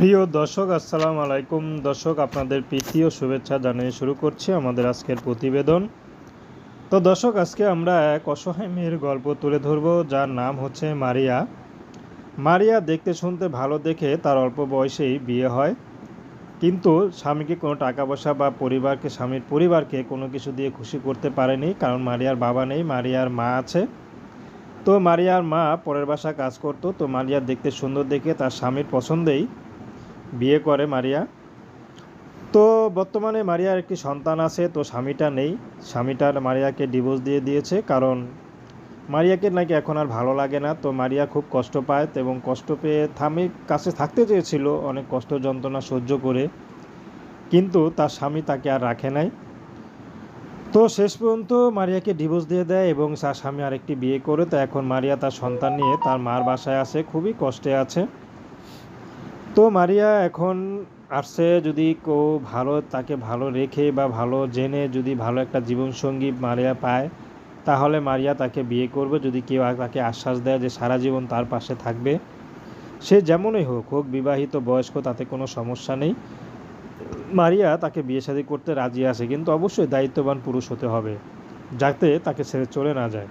প্রিয় দর্শক, আসসালামু আলাইকুম। দর্শক, আপনাদের প্রীতি ও শুভেচ্ছা জানিয়ে শুরু করছি আমাদের আজকের প্রতিবেদন। তো দর্শক, আজকে আমরা এক অসহায় মেয়ের গল্প তুলে ধরব, যার নাম হচ্ছে মারিয়া। মারিয়া দেখতে শুনতে ভালো দেখে তার অল্প বয়সেই বিয়ে হয়। কিন্তু স্বামীকে কোনো টাকা পয়সা বা পরিবারকে, স্বামীর পরিবারকে কোনো কিছু দিয়ে খুশি করতে পারেনি, কারণ মারিয়ার বাবা নেই, মারিয়ার মা আছে। তো মারিয়ার মা পরের বাসা কাজ করতো, তো মারিয়া দেখতে সুন্দর দেখে তার স্বামীর পছন্দেই বিয়ে করে মারিয়া। তো বর্তমানে মারিয়ার একটি সন্তান আছে, তো স্বামীটা নেই। স্বামীটার মারিয়াকে ডিভোর্স দিয়ে দিয়েছে, কারণ মারিয়াকে নাকি এখন আর ভালো লাগে না। তো মারিয়া খুব কষ্ট পায় এবং কষ্ট পেয়ে স্বামীর কাছে থাকতে চেয়েছিল অনেক কষ্ট, যন্ত্রণা সহ্য করে। কিন্তু তার স্বামী তাকে আর রাখে নাই। তো শেষ পর্যন্ত মারিয়াকে ডিভোর্স দিয়ে দেয় এবং তার স্বামী আরেকটি বিয়ে করে। তো এখন মারিয়া তার সন্তান নিয়ে তার মার বাসায় আছে, খুবই কষ্টে আছে। তো মারিয়া, এখন আসছে যদি কেউ ভালো, তাকে ভালো রেখে বা ভালো জেনে যদি ভালো একটা জীবনসঙ্গী মারিয়া পায়, তাহলে মারিয়া তাকে বিয়ে করবে। যদি কেউ তাকে আশ্বাস দেয় যে সারা জীবন তার পাশে থাকবে, সে যেমনই হোক হোক বিবাহিত, বয়স্ক, তাতে কোনো সমস্যা নেই। মারিয়া তাকে বিয়ে শাদী করতে রাজি আছে, কিন্তু অবশ্যই দায়িত্ববান পুরুষ হতে হবে, যাতে তাকে ছেড়ে চলে না যায়।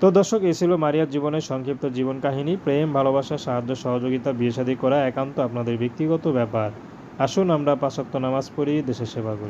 তো দর্শক এ ছিল মারিয়ার জীবনের সংক্ষিপ্ত জীবন কাহিনী। প্রেম, ভালোবাসা, সাহায্য, সহযোগিতা, বিয়ে করা একান্ত আপনাদের ব্যক্তিগত ব্যাপার। আসুন আমরা পাশক্ত নামাজ পড়ি, দেশের সেবা করি।